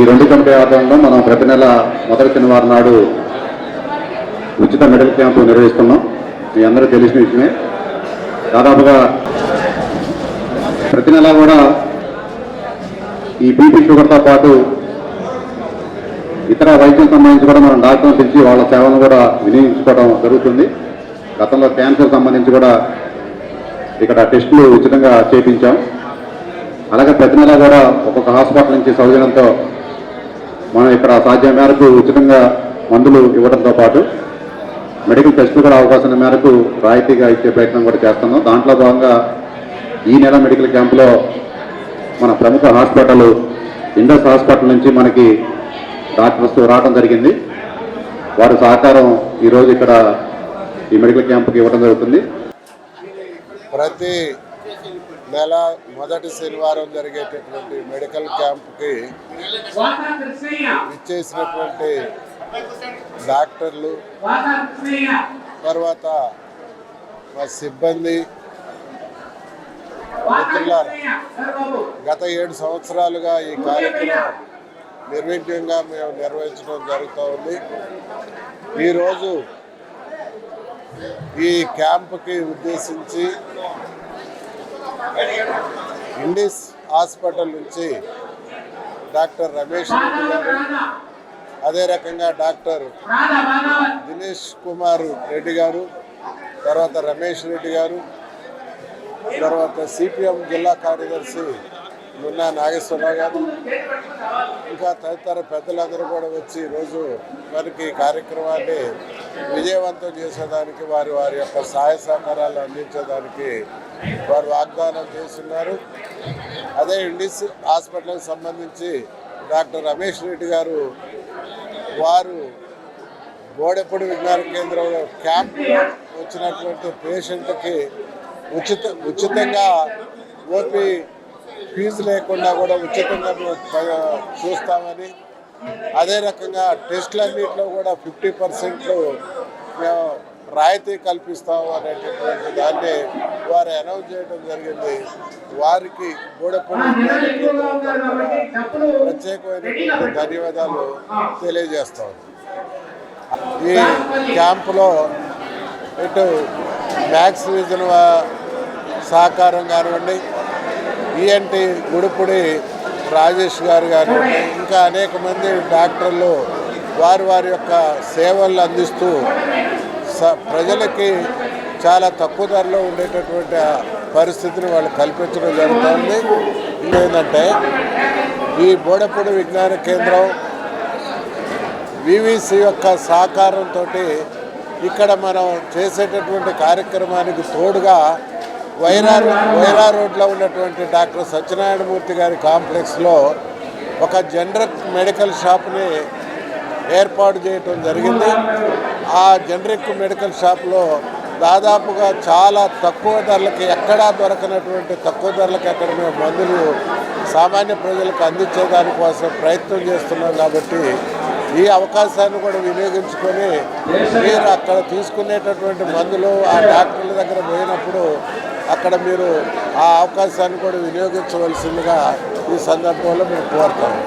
ఈ రెండు కమిటీ ఆధారంలో మనం ప్రతి నెల మొదటి శనివారం నాడు ఉచిత మెడికల్ క్యాంపు నిర్వహిస్తున్నాం. మీ అందరూ తెలిసిన విషయమే. దాదాపుగా ప్రతి నెల కూడా ఈ బీపీ షుగర్తో పాటు ఇతర వైద్యం సంబంధించి కూడా మనం డాక్టర్ని పిలిచి వాళ్ళ సేవలను కూడా వినియోగించుకోవడం జరుగుతుంది. గతంలో క్యాన్సర్ సంబంధించి కూడా ఇక్కడ టెస్టులు ఉచితంగా చేపించాం. అలాగే ప్రతి నెల కూడా ఒక్కొక్క హాస్పిటల్ నుంచి సౌజన్యంతో మనం ఇక్కడ సాధ్యం మేరకు ఉచితంగా మందులు ఇవ్వడంతో పాటు మెడికల్ టెస్టులు కూడా అవకాశం మేరకు రాయితీగా ఇచ్చే ప్రయత్నం కూడా చేస్తున్నాం. దాంట్లో భాగంగా ఈ నెల మెడికల్ క్యాంపులో మన ప్రముఖ హాస్పిటల్ ఇండస్ హాస్పిటల్ నుంచి మనకి డాక్టర్స్ రావడం జరిగింది. వారి సహకారం ఈరోజు ఇక్కడ ఈ మెడికల్ క్యాంప్కి ఇవ్వడం జరుగుతుంది. ప్రతి నెల మొదటి శనివారం జరిగేటటువంటి మెడికల్ క్యాంప్కి ఇచ్చేసినటువంటి డాక్టర్లు తర్వాత మా సిబ్బంది మిత్రులారా గత ఏడు సంవత్సరాలుగా ఈ కార్యక్రమం నిర్విఘ్నంగా మేము నిర్వహించడం జరుగుతూ ఉంది. ఈరోజు ఈ క్యాంప్కి ఉద్దేశించి ఇండిస్ హాస్పిటల్ నుంచి డాక్టర్ రమేష్ రెడ్డి గారు అదే రకంగా డాక్టర్ దినేష్ కుమార్ రెడ్డి గారు తర్వాత రమేష్ రెడ్డి గారు తర్వాత సిపిఎం జిల్లా కార్యదర్శి మున్నా నాగేశ్వరరావు గారు. ఇంకా తదితర పెద్దలందరూ కూడా వచ్చి ఈరోజు మనకి కార్యక్రమాన్ని విజయవంతం చేసేదానికి వారి వారి యొక్క సహాయ సహకారాలు అందించేదానికి వారు వాగ్దానం చేస్తున్నారు. అదే ఇండిస్ హాస్పిటల్కి సంబంధించి డాక్టర్ రమేష్ రెడ్డి గారు వారు గోడెపూడి విజ్ఞాన కేంద్రంలో క్యాంప్ వచ్చినటువంటి పేషెంట్కి ఉచిత ఉచితంగా ఓపీ ఫీజు లేకుండా కూడా ఉచితంగా చూస్తామని. అదే రకంగా టెస్టులన్నింటిలో కూడా ఫిఫ్టీ పర్సెంట్ మేము రాయితీ కల్పిస్తాము అనేటటువంటి దాన్ని వారు అనౌన్స్ చేయడం జరిగింది. వారికి గూడపూడి ప్రత్యేకమైనటువంటి ధన్యవాదాలు తెలియజేస్తాం. ఈ క్యాంపులో ఇటు మ్యాథ్స్ రీజన్ సహకారం కానివ్వండి ఈఎన్టి గుడిపుడి రాజేష్ గారు గారు ఇంకా అనేక మంది డాక్టర్లు వారి వారి యొక్క సేవలు అందిస్తూ స ప్రజలకి చాలా తక్కువ ధరలో ఉండేటటువంటి పరిస్థితిని వాళ్ళు కల్పించడం జరుగుతుంది. ఏంటంటే ఈ బోడపూడి విజ్ఞాన కేంద్రం వివిసి యొక్క సహకారంతో ఇక్కడ మనం చేసేటటువంటి కార్యక్రమానికి తోడుగా వైరా వైరా రోడ్లో ఉన్నటువంటి డాక్టర్ సత్యనారాయణమూర్తి గారి కాంప్లెక్స్లో ఒక జనరిక్ మెడికల్ షాప్ని ఏర్పాటు చేయటం జరిగింది. ఆ జనరిక్ మెడికల్ షాప్లో దాదాపుగా చాలా తక్కువ ధరలకి ఎక్కడా దొరకనటువంటి తక్కువ ధరలకు అక్కడ మేము మందులు సామాన్య ప్రజలకు అందించేదానికోసం ప్రయత్నం చేస్తున్నాం కాబట్టి ఈ అవకాశాన్ని కూడా వినియోగించుకొని మీరు అక్కడ తీసుకునేటటువంటి మందులు ఆ డాక్టర్ల దగ్గర పోయినప్పుడు అక్కడ మీరు ఆ అవకాశాన్ని కూడా వినియోగించవలసిందిగా ఈ సందర్భంలో మేము కోరుతాము.